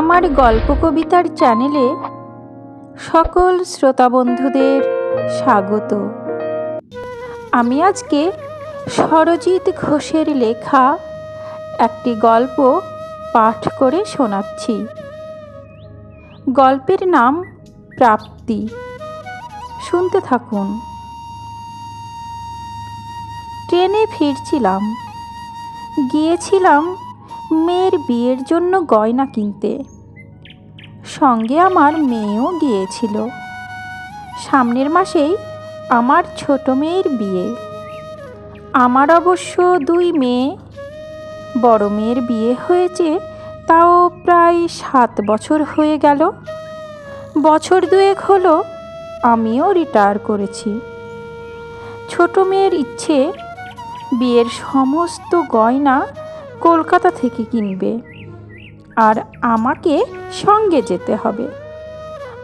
আমার গল্প কবিতার চ্যানেলে সকল শ্রোতা বন্ধুদের স্বাগত। আমি আজকে সরজিৎ ঘোষের লেখা একটি গল্প পাঠ করে শোনাচ্ছি। গল্পের নাম প্রাপ্তি। শুনতে থাকুন। ট্রেনে ফিরছিলাম। গিয়েছিলাম মেয়ের বিয়ের জন্য গয়না কিনতে। সঙ্গে আমার মেয়েও গিয়েছিল। সামনের মাসেই আমার ছোট মেয়ের বিয়ে। আমার অবশ্য দুই মেয়ে। বড় মেয়ের বিয়ে হয়েছে, তাও প্রায় সাত বছর হয়ে গেল। বছর দুয়েক হলো আমিও রিটায়ার করেছি। ছোট মেয়ের ইচ্ছে, বিয়ের সমস্ত গয়না কলকাতা থেকে কিনবে। আর আমাকে সঙ্গে যেতে হবে।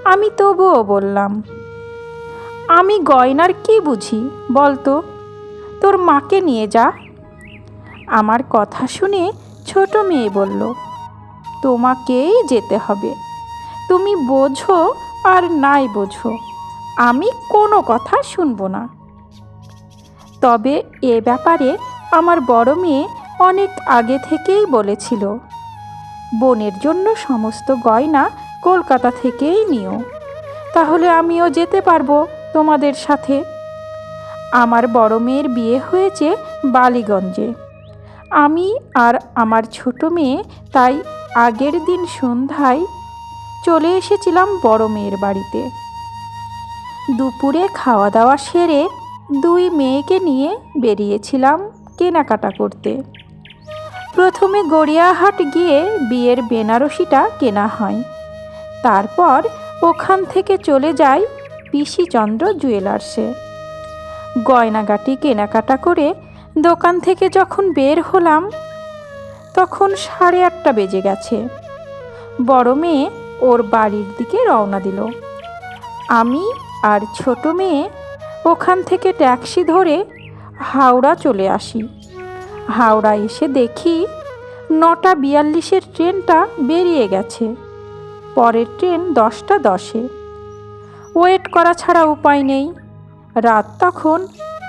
আমি তবুও বললাম, আমি গয়নার কি বুঝি বলতো? তোর মাকে নিয়ে যা। আমার কথা শুনে ছোট মেয়ে বলল, তোমাকেই যেতে হবে। তুমি বোঝো আর নাই বোঝো। আমি কোনো কথা শুনব না। তবে এ ব্যাপারে আমার বড় মেয়ে অনেক আগে থেকেই বলেছিল, বোনের জন্য সমস্ত গয়না কলকাতা থেকেই নিও। তাহলে আমিও যেতে পারব তোমাদের সাথে। আমার বড় মেয়ের বিয়ে হয়েছে বালিগঞ্জে। আমি আর আমার ছোট মেয়ে তাই আগের দিন সন্ধ্যায় চলে এসেছিলাম বড় মেয়ের বাড়িতে। দুপুরে খাওয়া দাওয়া সেরে দুই মেয়েকে নিয়ে বেরিয়েছিলাম কেনাকাটা করতে। প্রথমে গড়িয়াহাট গিয়ে বিয়ের বেনারসিটা কেনা হয়। তারপর ওখান থেকে চলে যাই পিসিচন্দ্র জুয়েলার্সে। গয়নাগাটি কেনাকাটা করে দোকান থেকে যখন বের হলাম, তখন সাড়ে আটটা বেজে গেছে। বড় মেয়ে ওর বাড়ির দিকে রওনা দিল। আমি আর ছোট মেয়ে ওখান থেকে ট্যাক্সি ধরে হাওড়া চলে আসি। হাওড়া এসে দেখি নটা বিয়াল্লিশের ট্রেনটা বেরিয়ে গেছে। পরের ট্রেন দশটা দশে। ওয়েট করা ছাড়া উপায় নেই। রাত তখন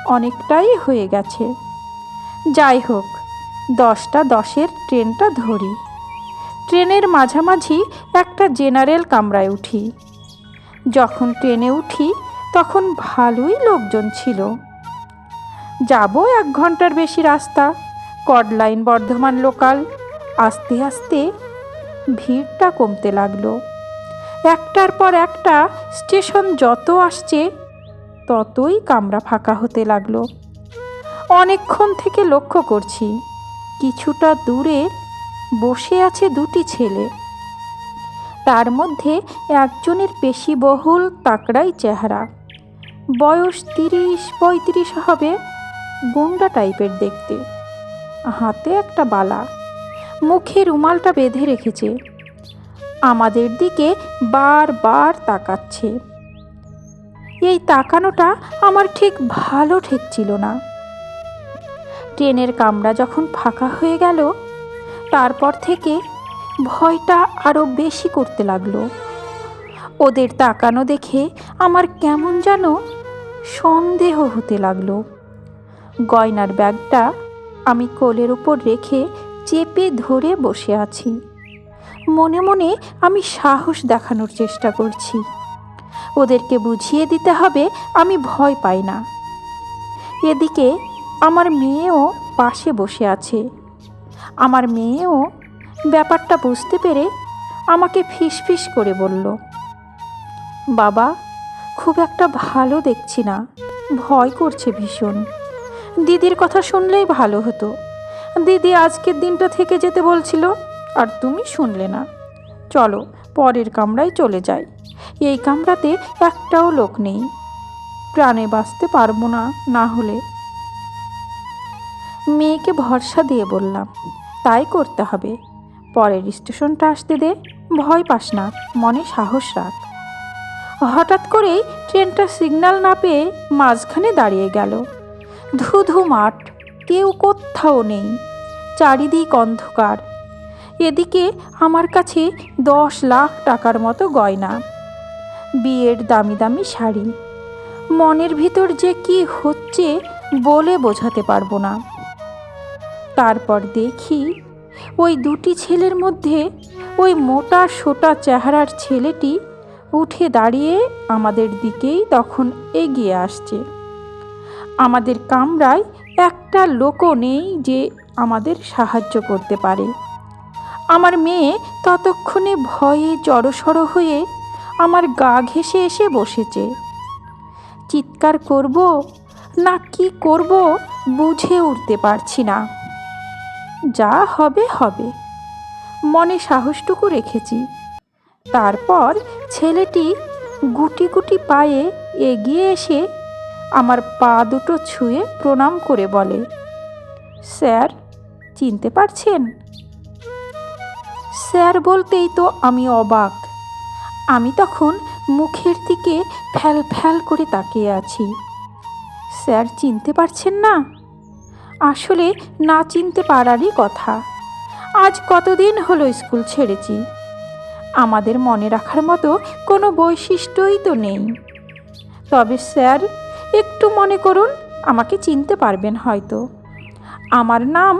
অনেকটাই হয়ে গেছে। যাই হোক, দশটা দশের ট্রেনটা ধরি। ট্রেনের মাঝামাঝি একটা জেনারেল কামরায় উঠি। যখন ট্রেনে উঠি, তখন ভালোই লোকজন ছিল। যাব এক ঘণ্টার বেশি রাস্তা। Chord line Bardhaman local. আস্তে আস্তে ভিড়টা কমতে লাগল। একটার পর একটা স্টেশন যত আসছে, ততই কামরা ফাঁকা হতে লাগল। অনেকক্ষণ থেকে লক্ষ্য করছি, কিছুটা দূরে বসে আছে দুটি ছেলে। তার মধ্যে একজনের পেশিবহুল তাকড়াই চেহারা। বয়স তিরিশ পঁয়ত্রিশ হবে, গুন্ডা টাইপের দেখতে। হাতে একটা বালা। মুখে রুমালটা বেঁধে রেখেছে। আমাদের দিকে বারবার তাকাচ্ছে। এই তাকানোটা আমার ঠিক ভালো ঠেকছিল না। ট্রেনের কামরা যখন ফাঁকা হয়ে গেল, তারপর থেকে ভয়টা আরও বেশি করতে লাগল। ওদের তাকানো দেখে আমার কেমন যেন সন্দেহ হতে লাগল। গয়নার ব্যাগটা আমি কোলের উপর রেখে চেপে ধরে বসে আছি। মনে মনে আমি সাহস দেখানোর চেষ্টা করছি। ওদেরকে বুঝিয়ে দিতে হবে আমি ভয় পাই না। এদিকে আমার মেয়েও পাশে বসে আছে। আমার মেয়েও ব্যাপারটা বুঝতে পেরে আমাকে ফিসফিস করে বলল, বাবা, খুব একটা ভালো দেখছি না। ভয় করছে ভীষণ। দিদির কথা শুনলেই ভালো হতো। দিদি আজকের দিনটা থেকে যেতে বলছিল, আর তুমি শুনলে না। চলো, পরের কামরায় চলে যাই। এই কামরাতে একটাও লোক নেই। প্রাণে বাঁচতে পারব না না হলে। মেয়েকে ভরসা দিয়ে বললাম, তাই করতে হবে। পরের স্টেশনটা আসতে দে, ভয় পাস না, মনে সাহস রাখ। হঠাৎ করেই ট্রেনটা সিগন্যাল না পেয়ে মাঝখানে দাঁড়িয়ে গেল। ধু ধু মাঠ, কেউ কোথাও নেই, চারিদিক অন্ধকার। এদিকে আমার কাছে দশ লাখ টাকার মতো গয়না। বিয়ের দামি দামি শাড়ি। মনের ভিতর যে কি হচ্ছে বলে বোঝাতে পারব না। তারপর দেখি, ওই দুটি ছেলের মধ্যে ওই মোটা সোটা চেহারার ছেলেটি উঠে দাঁড়িয়ে আমাদের দিকেই তখন এগিয়ে আসছে। আমাদের কামরায় একটা লোকও নেই যে আমাদের সাহায্য করতে পারে। আমার মেয়ে ততক্ষণে ভয়ে জড়সড় হয়ে আমার গা ঘেঁষে এসে বসেছে। চিৎকার করব না কি করব বুঝে উঠতে পারছি না। যা হবে হবে। মনে সাহসটুকু রেখেছি। তারপর ছেলেটি গুটি গুটি পায়ে এগিয়ে এসে আমার পা দুটো ছুঁয়ে প্রণাম করে বলে, স্যার, চিনতে পারছেন? স্যার বলতেই তো আমি অবাক। আমি তখন মুখের দিকে ফ্যাল ফ্যাল করে তাকিয়ে আছি। স্যার চিনতে পারছেন না? আসলে না চিনতে পারারই কথা। আজ কতদিন হলো স্কুল ছেড়েছি? আমাদের মনে রাখার মতো কোনো বৈশিষ্ট্যই তো নেই। তবে স্যার একটু মনে করুন, আমাকে চিনতে পারবেন হয়তো। আমার নাম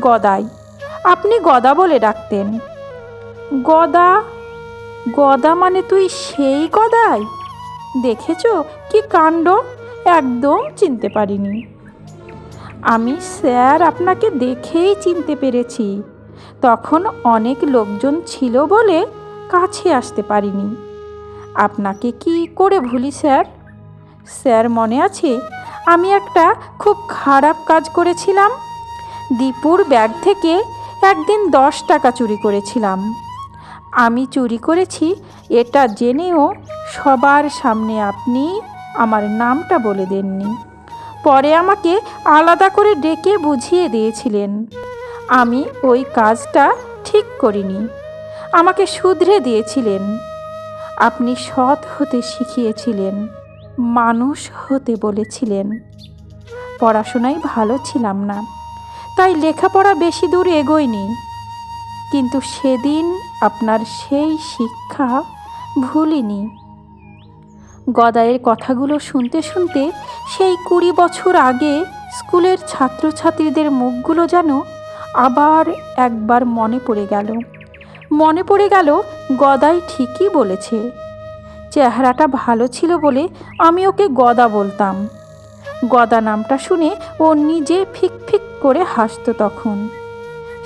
গদাই। আপনি গদা বলে ডাকতেন। গদা? গদা মানে তুই সেই গদাই? দেখেছ কি কাণ্ড? একদম চিনতে পারিনি। আমি স্যার আপনাকে দেখেই চিনতে পেরেছি। তখন অনেক লোকজন ছিল বলে কাছে আসতে পারিনি। আপনাকে কি করে ভুলি, স্যার? স্যার মনে আছে, আমি একটা খুব খারাপ কাজ করেছিলাম? দীপুর ব্যাগ থেকে একদিন দশ টাকা চুরি করেছিলাম। আমি চুরি করেছি, এটা জেনেও সবার সামনে আপনি আমার নামটা বলে দেননি। পরে আমাকে আলাদা করে ডেকে বুঝিয়ে দিয়েছিলেন। আমি ওই কাজটা ঠিক করিনি। আমাকে শুধরে দিয়েছিলেন। আপনি সৎ হতে শিখিয়েছিলেন। মানুষ হতে বলেছিলেন। পড়াশোনায় ভালো ছিলাম না, তাই লেখাপড়া বেশি দূর এগোয়নি। কিন্তু সেদিন আপনার সেই শিক্ষা ভুলিনি। গদায়ের কথাগুলো শুনতে শুনতে সেই কুড়ি বছর আগে স্কুলের ছাত্রছাত্রীদের মুখগুলো যেন আবার একবার মনে পড়ে গেল। মনে পড়ে গেল, গদাই ঠিকই বলেছে। চেহারাটা ভালো ছিল বলে আমি ওকে গদা বলতাম। গদা নামটা শুনে ও নিজে ফিক ফিক করে হাসতো তখন।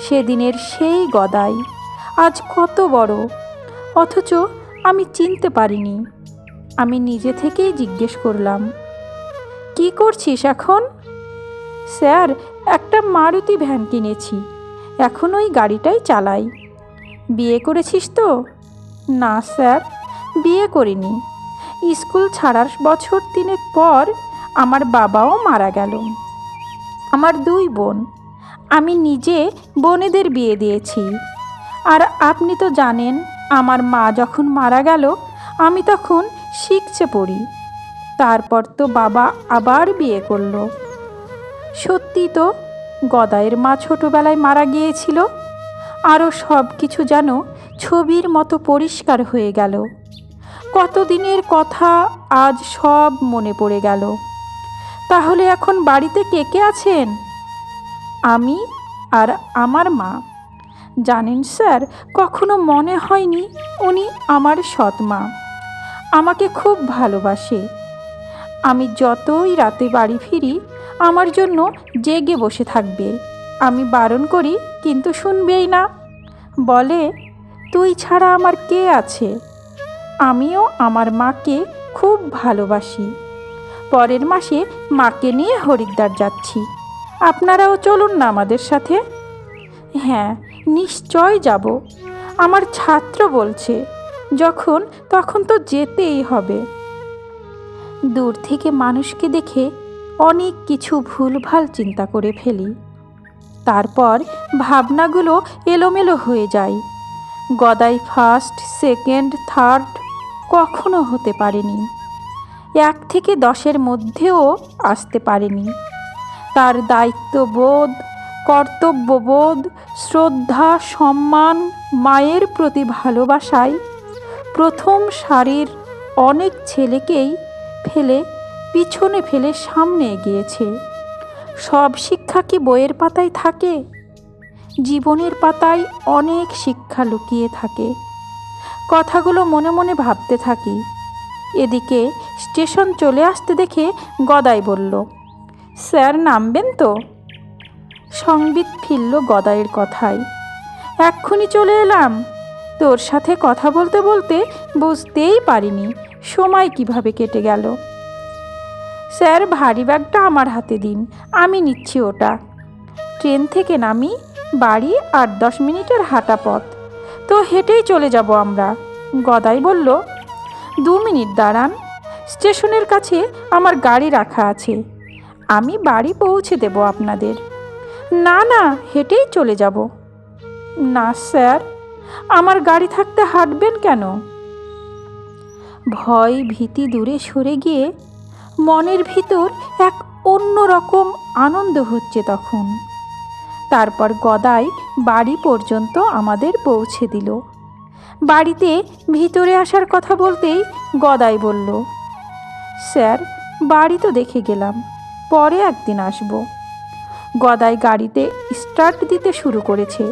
সেদিনের সেই গদাই আজ কত বড়, অথচ আমি চিনতে পারিনি। আমি নিজে থেকেই জিজ্ঞেস করলাম, কি করছিস এখন? স্যার, একটা মারুতি ভ্যান কিনেছি, এখন ওই গাড়িটাই চালাই। বিয়ে করেছিস তো? না, স্যার। বিয়ে করিনি। স্কুল ছাড়ার বছর তিনেক পর আমার বাবাও মারা গেল। আমার দুই বোন। আমি নিজে বোনেদের বিয়ে দিয়েছি। আর আপনি তো জানেন, আমার মা যখন মারা গেল, আমি তখন শিখছে পড়ি। তারপর তো বাবা আবার বিয়ে করল। সত্যি তো গদায়ের মা ছোটোবেলায় মারা গিয়েছিল। আরও সব কিছু যেন ছবির মতো পরিষ্কার হয়ে গেল। কতদিনের কথা আজ সব মনে পড়ে গেল। তাহলে এখন বাড়িতে কে কে আছেন? আমি আর আমার মা। জানেন স্যার, কখনো মনে হয়নি উনি আমার সৎ মা। আমাকে খুব ভালোবাসে। আমি যতই রাতে বাড়ি ফিরি, আমার জন্য জেগে বসে থাকবে। আমি বারণ করি, কিন্তু শুনবেই না। বলে, তুই ছাড়া আমার কে আছে? আমিও আমার মাকে খুব ভালোবাসি। পরের মাসে মাকে নিয়ে হরিদ্বার যাচ্ছি। আপনারাও চলুন না আমাদের সাথে? হ্যাঁ নিশ্চয় যাব। আমার ছাত্র বলছে, যখন তখন তো যেতেই হবে। দূর থেকে মানুষকে দেখে অনেক কিছু ভুলভাল চিন্তা করে ফেলি। তারপর ভাবনাগুলো এলোমেলো হয়ে যায়। গদাই ফার্স্ট সেকেন্ড থার্ড কখনো হতে পারেনি। এক থেকে দশের মধ্যেও আসতে পারেনি। তার দায়িত্ববোধ, কর্তব্যবোধ, শ্রদ্ধা, সম্মান, মায়ের প্রতি ভালোবাসায় প্রথম সারির অনেক ছেলেকেই ফেলে, পিছনে ফেলে সামনে এগিয়েছে। সব শিক্ষা কি বইয়ের পাতায় থাকে? জীবনের পাতায় অনেক শিক্ষা লুকিয়ে থাকে। কথাগুলো মনে মনে ভাবতে থাকি। এদিকে স্টেশন চলে আসতে দেখে গদাই বলল, স্যার, নামবেন তো? সংবিত ফিরল গদাইয়ের কথায়, এক্ষুনি চলে এলাম। তোর সাথে কথা বলতে বলতে বুঝতেই পারিনি, সময় কীভাবে কেটে গেল? স্যার, ভারী ব্যাগটা আমার হাতে দিন, আমি নিচ্ছি ওটা। ট্রেন থেকে নামি বাড়ি আট দশ মিনিটের হাঁটা পথ। তো হেঁটেই চলে যাব আমরা। গদাই বলল, দু মিনিট দাঁড়ান, স্টেশনের কাছে আমার গাড়ি রাখা আছে। আমি বাড়ি পৌঁছে দেব আপনাদের। না না, হেঁটেই চলে যাব। না, স্যার, আমার গাড়ি থাকতে হাঁটবেন কেন? ভয় ভীতি দূরে সরে গিয়ে মনের ভিতর এক অন্যরকম আনন্দ হচ্ছে তখন। তারপর গদাই বাড়ি পর্যন্ত আমাদের পৌঁছে দিল। বাড়িতে ভিতরে আসার কথা বলতেই গদাই বলল, স্যার, বাড়ি তো দেখে গেলাম, পরে একদিন আসব। গদাই গাড়িতে স্টার্ট দিতে শুরু করেছে।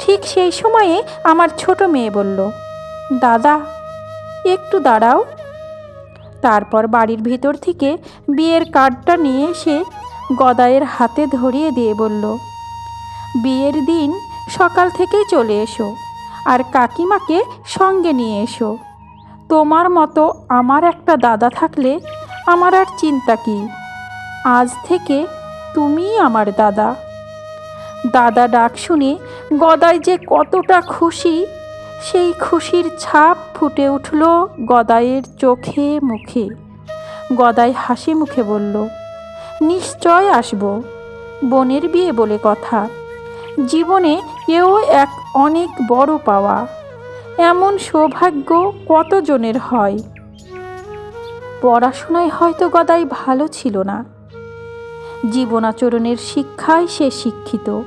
ঠিক সেই সময়ে আমার ছোট মেয়ে বলল, দাদা, একটু দাঁড়াও। তারপর বাড়ির ভেতর থেকে বিয়ের কার্ডটা নিয়ে এসে গদায়ের হাতে ধরিয়ে দিয়ে বলল বিয়ের দিন সকাল থেকেই চলে এসো আর কাকিমাকে সঙ্গে নিয়ে এসো। তোমার মতো আমার একটা দাদা থাকলে আমার আর চিন্তা কি? আজ থেকে তুমিই আমার দাদা। দাদা ডাক শুনে গদাই যে কতটা খুশি, সেই খুশির ছাপ ফুটে উঠল গদাইয়ের চোখে মুখে। গদাই হাসি মুখে বলল, নিশ্চয় আসব। বোনের বিয়ে বলে কথা। জীবনে এও এক অনেক বড় পাওয়া। এমন সৌভাগ্য কতজনের হয়? পড়াশোনায় হয়তো গদাই ভালো ছিল না। জীবনাচরণের শিক্ষায় সে শিক্ষিত।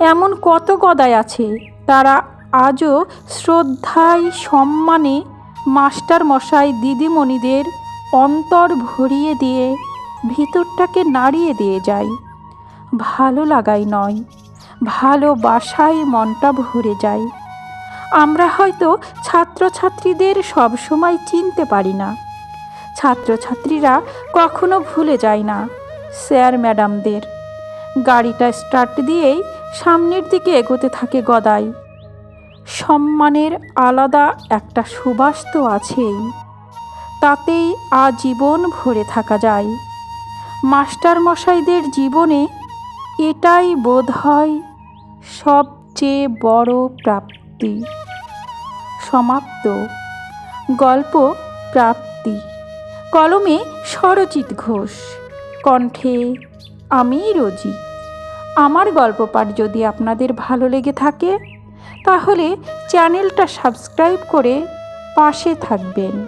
এমন কত গদাই আছে, তারা আজও শ্রদ্ধায় সম্মানে মাস্টার মশাই দিদিমণিদের অন্তর ভরিয়ে দিয়ে ভিতরটাকে নাড়িয়ে দিয়ে যায়। ভালো লাগাই নয়। ভালোবাসায় মনটা ভরে যায়। আমরা হয়তো ছাত্রছাত্রীদের সবসময় চিনতে পারি না। ছাত্রছাত্রীরা কখনো ভুলে যায় না, স্যার ম্যাডামদের। গাড়িটা স্টার্ট দিয়েই সামনের দিকে এগোতে থাকে গদাই। সম্মানের আলাদা একটা সুবাস তো আছেই। তাতেই আজীবন ভরে থাকা যায়। মাস্টার মশাইদের জীবনে এটাই বোধ হয় সবচেয়ে বড় প্রাপ্তি। সমাপ্ত। গল্প প্রাপ্তি। কলমে স্বরচিত ঘোষ। কণ্ঠে, আমি রোজি। আমার গল্প পাঠ যদি আপনাদের ভালো লেগে থাকে, তাহলে চ্যানেলটা সাবস্ক্রাইব করে পাশে থাকবেন।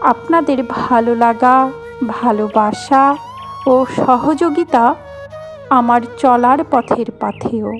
আপনাদের ভালো লাগা, ভালোবাসা ও সহযোগিতা আমার চলার পথের পাথেও